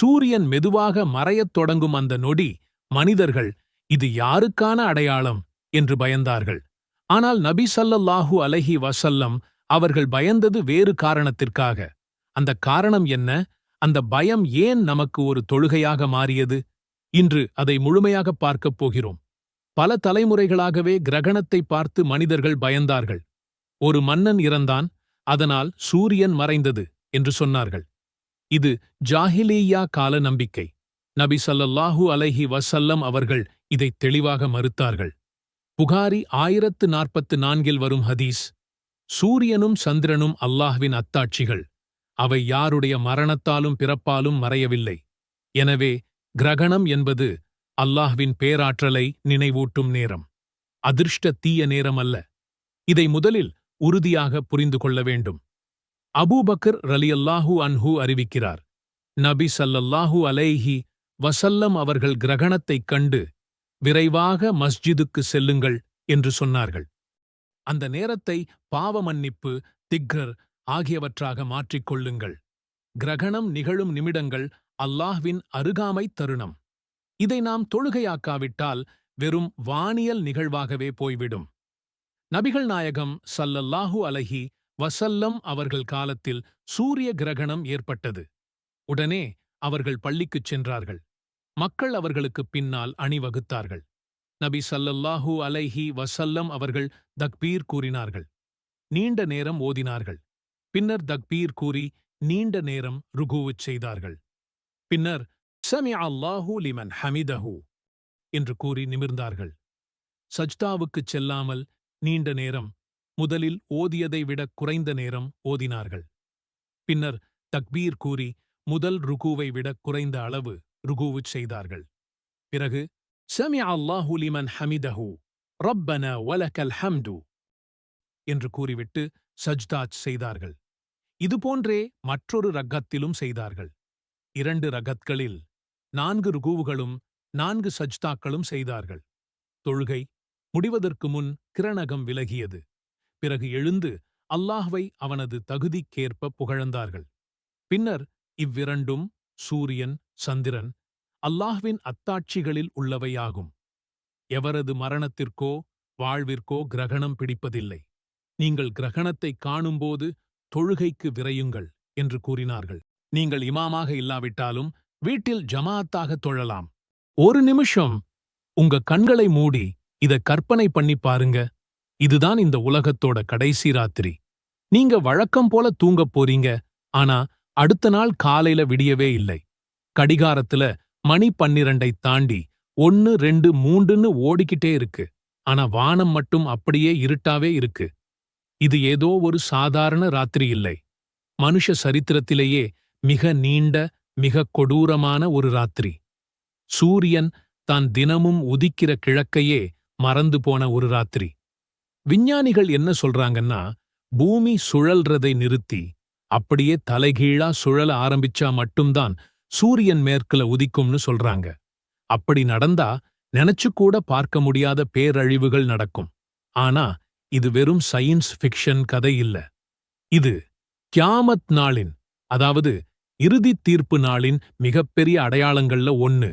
சூரியன் மெதுவாக மறையத் தொடங்கும் அந்த நொடி மனிதர்கள் இது யாருக்கான அடையாளம்? என்று பயந்தார்கள். ஆனால் நபி சல்லல்லாஹு அலைஹி வசல்லம் அவர்கள் பயந்தது வேறு காரணத்திற்காக. அந்த காரணம் என்ன? அந்த பயம் ஏன் நமக்கு ஒரு தொழுகையாக மாறியது? இன்று அதை முழுமையாக பார்க்கப் போகிறோம். பல தலைமுறைகளாகவே கிரகணத்தை பார்த்து மனிதர்கள் பயந்தார்கள். ஒரு மன்னன் இறந்தான் அதனால் சூரியன் மறைந்தது என்று சொன்னார்கள். இது ஜாஹிலீயா கால நம்பிக்கை நபி சல்லல்லாஹூ அலைஹி வசல்லம் அவர்கள் இதை தெளிவாக மறுத்தார்கள். புகாரி ஆயிரத்து நாற்பத்து நான்கில் வரும் ஹதீஸ் சூரியனும் சந்திரனும் அல்லாஹ்வின் அத்தாட்சிகள். அவை யாருடைய மரணத்தாலும் பிறப்பாலும் மறையவில்லை. எனவே கிரகணம் என்பது அல்லாஹ்வின் பேராற்றலை நினைவூட்டும் நேரம். அதிர்ஷ்ட தீய நேரம் அல்ல. இதை முதலில் உறுதியாக புரிந்து கொள்ள வேண்டும். அபூபக்கர் ரலியல்லாஹு அன்ஹு அறிவிக்கிறார் நபி சல்லல்லாஹு அலைஹி வசல்லம் அவர்கள் கிரகணத்தைக் கண்டு விரைவாக மஸ்ஜிதுக்கு செல்லுங்கள் என்று சொன்னார்கள். அந்த நேரத்தை பாவமன்னிப்பு திக்ரர் ஆகியவற்றாக மாற்றிக்கொள்ளுங்கள் கிரகணம் நிகழும் நிமிடங்கள் அல்லாஹ்வின் அருகாமை தருணம். இதை நாம் தொழுகையாக்காவிட்டால் வெறும் வானியல் நிகழ்வாகவே போய்விடும். நபிகள் நாயகம் சல்லல்லாஹு அலைஹி வசல்லம் அவர்கள் காலத்தில் சூரிய கிரகணம் ஏற்பட்டது. உடனே அவர்கள் பள்ளிக்குச் சென்றார்கள். மக்கள் அவர்களுக்குப் பின்னால் அணிவகுத்தார்கள். நபி சல்லல்லாஹூ அலைஹி வசல்லம் அவர்கள் தக்பீர் கூறினார்கள். நீண்ட நேரம் ஓதினார்கள். பின்னர் தக்பீர் கூறி நீண்ட நேரம் ருகுவுச் செய்தார்கள். பின்னர் சமி அல்லாஹூ லிமன் ஹமிதஹு என்று கூறி நிமிர்ந்தார்கள். சஜ்தாவுக்குச் செல்லாமல் நீண்ட நேரம் முதலில் ஓதியதை விட குறைந்த நேரம் ஓதினார்கள். பின்னர் தக்பீர் கூறி முதல் ருகுவை விட குறைந்த அளவு ருகுவுச் செய்தார்கள். பிறகு சமி அல்லாஹு லிமன் ஹமிதஹு ரப்பன வலக்கல் ஹம்டு என்று கூறிவிட்டு சஜ்தாஜ் செய்தார்கள். இதுபோன்றே மற்றொரு ரக்கத்திலும் செய்தார்கள். இரண்டு ரகத்களில் நான்கு ருகுவுகளும் நான்கு சஜ்தாக்களும் செய்தார்கள். தொழுகை முடிவதற்கு முன் கிரணகம் விலகியது. பிறகு எழுந்து அல்லாஹ்வை அவனது தகுதிக்கேற்ப புகழ்ந்தார்கள். பின்னர் இவ்விரண்டும் சூரியன் சந்திரன் அல்லாஹ்வின் அத்தாட்சிகளில் உள்ளவையாகும். எவரது மரணத்திற்கோ வாழ்விற்கோ கிரகணம் பிடிப்பதில்லை. நீங்கள் கிரகணத்தைக் காணும்போது தொழுகைக்கு விரையுங்கள் என்று கூறினார்கள். நீங்கள் இமாமாக இல்லாவிட்டாலும் வீட்டில் ஜமாத்தாக தொழலாம். ஒரு நிமிஷம் உங்க கண்களை மூடி இத கற்பனை பண்ணி பாருங்க. இதுதான் இந்த உலகத்தோட கடைசி ராத்திரி. நீங்க வழக்கம் போல தூங்கப் போறீங்க ஆனா அடுத்த நாள் காலையில விடியவே இல்லை. கடிகாரத்துல மணி பன்னிரண்டை தாண்டி ஒன்னு ரெண்டு மூண்டுன்னு ஓடிக்கிட்டே இருக்கு. ஆனா வானம் மட்டும் அப்படியே இருட்டாவே இருக்கு. இது ஏதோ ஒரு சாதாரண ராத்திரி இல்லை. மனுஷ சரித்திரத்திலேயே மிக நீண்ட மிக கொடூரமான ஒரு ராத்திரி. சூரியன் தான் தினமும் உதிக்கிற கிழக்கையே மறந்து போன ஒரு ராத்திரி. விஞ்ஞானிகள் என்ன சொல்றாங்கன்னா பூமி சுழல்றதை நிறுத்தி அப்படியே தலைகீழா சுழல ஆரம்பிச்சா மட்டும்தான் சூரியன் மேற்குல உதிக்கும்னு சொல்றாங்க. அப்படி நடந்தா நினைச்சுக்கூட பார்க்க முடியாத பேரழிவுகள் நடக்கும். ஆனா இது வெறும் சயின்ஸ் ஃபிக்ஷன் கதை இல்ல. இது கியாமத் நாளின் அதாவது இறுதித் தீர்ப்பு நாளின் மிகப்பெரிய அடையாளங்கள்ல ஒன்னு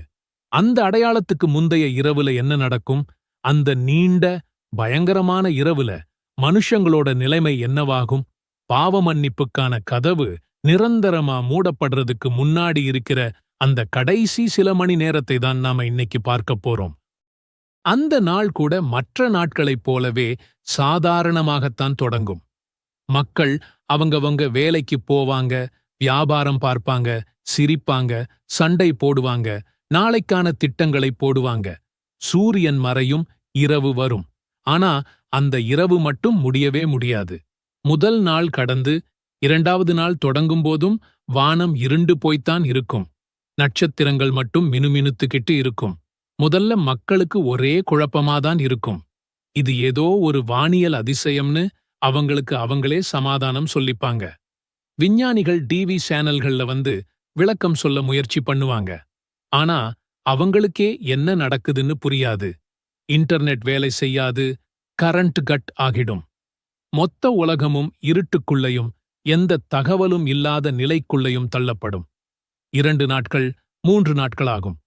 அந்த அடையாளத்துக்கு முந்தைய இரவுல என்ன நடக்கும்? அந்த நீண்ட பயங்கரமான இரவுல மனுஷங்களோட நிலைமை என்னவாகும்? பாவ மன்னிப்புக்கான கதவு நிரந்தரமா மூடப்படுறதுக்கு முன்னாடி இருக்கிற அந்த கடைசி சில மணி நேரத்தை தான் நாம இன்னைக்கு பார்க்க போறோம். அந்த நாள் கூட மற்ற நாட்களைப் போலவே சாதாரணமாகத்தான் தொடங்கும். மக்கள் அவங்கவங்க வேலைக்கு போவாங்க வியாபாரம் பார்ப்பாங்க சிரிப்பாங்க சண்டை போடுவாங்க நாளைக்கான திட்டங்களை போடுவாங்க. சூரியன் மறையும் இரவு வரும். ஆனா அந்த இரவு மட்டும் முடியவே முடியாது. முதல் நாள் கடந்து இரண்டாவது நாள் தொடங்கும்போதும் வானம் இருண்டு போய்த்தான் இருக்கும். நட்சத்திரங்கள் மட்டும் மினுமினுத்துக்கிட்டு இருக்கும். முதல்ல மக்களுக்கு ஒரே குழப்பமாதான் இருக்கும். இது ஏதோ ஒரு வானியல் அதிசயம்னு அவங்களுக்கு அவங்களே சமாதானம் சொல்லிப்பாங்க. விஞ்ஞானிகள் டிவி சேனல்கள்ல வந்து விளக்கம் சொல்ல முயற்சி பண்ணுவாங்க. ஆனா அவங்களுக்கே என்ன நடக்குதுன்னு புரியாது. இன்டர்நெட் வேலை செய்யாது கரண்ட் கட் ஆகிடும். மொத்த உலகமும் இருட்டுக்குள்ளையும் எந்த தகவலும் இல்லாத நிலைக்குள்ளையும் தள்ளப்படும். இரண்டு நாட்கள் மூன்று நாட்களாகும்.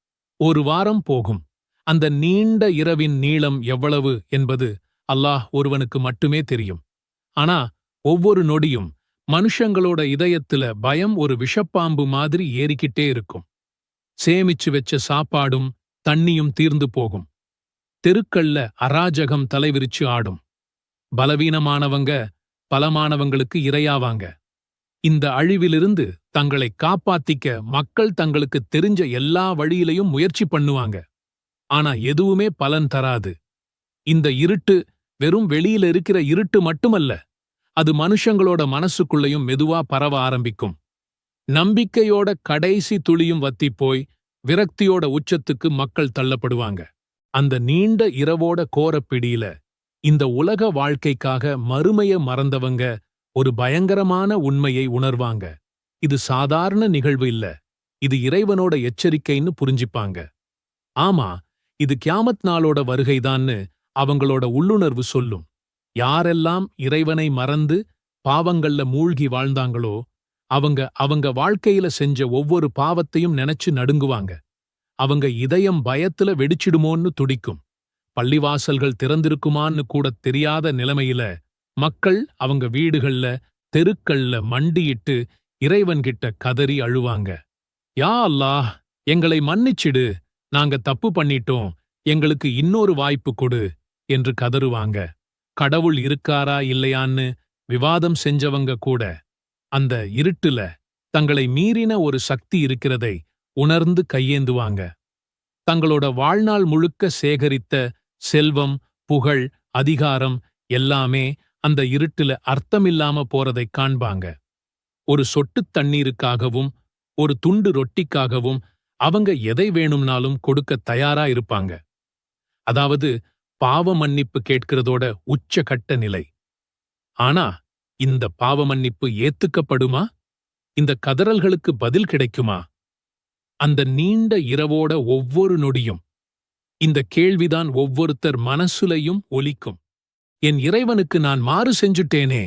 ஒரு வாரம் போகும். அந்த நீண்ட இரவின் நீளம் எவ்வளவு என்பது அல்லாஹ் ஒருவனுக்கு மட்டுமே தெரியும். ஆனா ஒவ்வொரு நொடியும் மனுஷங்களோட இதயத்துல பயம் ஒரு விஷப்பாம்பு மாதிரி ஏறிக்கிட்டே இருக்கும். சேமிச்சு வெச்ச சாப்பாடும் தண்ணியும் தீர்ந்து போகும். தெருக்கள்ல அராஜகம் தலைவிரிச்சு ஆடும். பலவீனமானவங்க பலமானவங்களுக்கு இரையாவாங்க. இந்த அழிவிலிருந்து தங்களை காப்பாத்திக்க மக்கள் தங்களுக்கு தெரிஞ்ச எல்லா வழியிலையும் முயற்சி பண்ணுவாங்க. ஆனா எதுவுமே பலன் தராது. இந்த இருட்டு வெறும் வெளியில இருக்கிற இருட்டு மட்டுமல்ல அது மனுஷங்களோட மனசுக்குள்ளேயும் மெதுவா பரவ ஆரம்பிக்கும். நம்பிக்கையோட கடைசி துளியும் வத்திப் போய் விரக்தியோட உச்சத்துக்கு மக்கள் தள்ளப்படுவாங்க. அந்த நீண்ட இரவோட கோரப்பிடியில இந்த உலக வாழ்க்கைக்காக மறுமைய மறந்தவங்க ஒரு பயங்கரமான உண்மையை உணர்வாங்க. இது சாதாரண நிகழ்வு இல்ல. இது இறைவனோட எச்சரிக்கைன்னு புரிஞ்சிப்பாங்க. ஆமா இது கியாமத் நாளோட வருகைதான்னு அவங்களோட உள்ளுணர்வு சொல்லும். யாரெல்லாம் இறைவனை மறந்து பாவங்கள்ல மூழ்கி வாழ்ந்தாங்களோ அவங்க அவங்க வாழ்க்கையில செஞ்ச ஒவ்வொரு பாவத்தையும் நினைச்சு நடுங்குவாங்க. அவங்க இதயம் பயத்துல வெடிச்சிடுமோன்னு துடிக்கும். பள்ளிவாசல்கள் திறந்திருக்குமான்னு கூட தெரியாத நிலைமையில மக்கள் அவங்க வீடுகள்ல தெருக்கள்ல மண்டியிட்டு இறைவன்கிட்ட கதறி அழுவாங்க. யா அல்லாஹ் எங்களை மன்னிச்சிடு நாங்க தப்பு பண்ணிட்டோம் எங்களுக்கு இன்னொரு வாய்ப்பு கொடு என்று கதறுவாங்க. கடவுள் இருக்காரா இல்லையான்னு விவாதம் செஞ்சவங்க கூட அந்த இருட்டுல தங்களை மீறின ஒரு சக்தி இருக்கிறதை உணர்ந்து கையேந்துவாங்க. தங்களோட வாழ்நாள் முழுக்க சேகரித்த செல்வம் புகழ் அதிகாரம் எல்லாமே அந்த இருட்டுல அர்த்தமில்லாம போறதைக் காண்பாங்க. ஒரு சொட்டுத் தண்ணீருக்காகவும் ஒரு துண்டு ரொட்டிக்காகவும் அவங்க எதை வேணும்னாலும் கொடுக்க தயாரா இருப்பாங்க. அதாவது பாவ மன்னிப்பு கேட்கிறதோட உச்சகட்ட நிலை. ஆனா இந்த பாவ மன்னிப்பு ஏத்துக்கப்படுமா? இந்த கதறல்களுக்கு பதில் கிடைக்குமா? அந்த நீண்ட இரவோட ஒவ்வொரு நொடியும் இந்த கேள்விதான் ஒவ்வொருத்தர் மனசுலையும் ஒலிக்கும். என் இறைவனுக்கு நான் மாறு செஞ்சுட்டேனே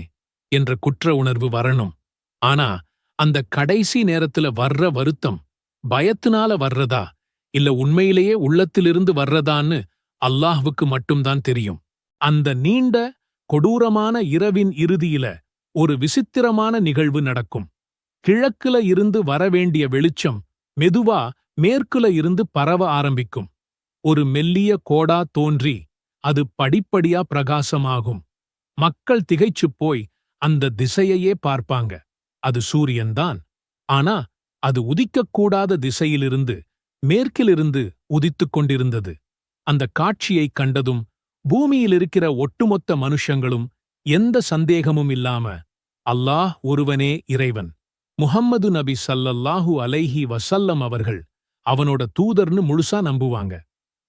என்ற குற்ற உணர்வு வரணும். ஆனா அந்த கடைசி நேரத்துல வர்ற வருத்தம் பயத்தினால வர்றதா இல்ல உண்மையிலேயே உள்ளத்திலிருந்து வர்றதான்னு அல்லாஹ்வுக்கு மட்டும்தான் தெரியும். அந்த நீண்ட கொடூரமான இரவின் இறுதியில ஒரு விசித்திரமான நிகழ்வு நடக்கும். கிழக்குல இருந்து வரவேண்டிய வெளிச்சம் மெதுவா மேற்குல இருந்து பரவ ஆரம்பிக்கும். ஒரு மெல்லிய கோடா தோன்றி அது படிப்படியா பிரகாசமாகும். மக்கள் திகைச்சுப் போய் அந்த திசையையே பார்ப்பாங்க. அது சூரியன்தான் ஆனா அது உதிக்கக்கூடாத திசையிலிருந்து மேற்கிலிருந்து உதித்துக் கொண்டிருந்தது. அந்த காட்சியைக் கண்டதும் பூமியிலிருக்கிற ஒட்டுமொத்த மனுஷங்களும் எந்த சந்தேகமும் இல்லாம அல்லாஹ் ஒருவனே இறைவன். முஹம்மது நபி ஸல்லல்லாஹு அலைஹி வசல்லம் அவர்கள் அவனோட தூதர்னு முழுசா நம்புவாங்க.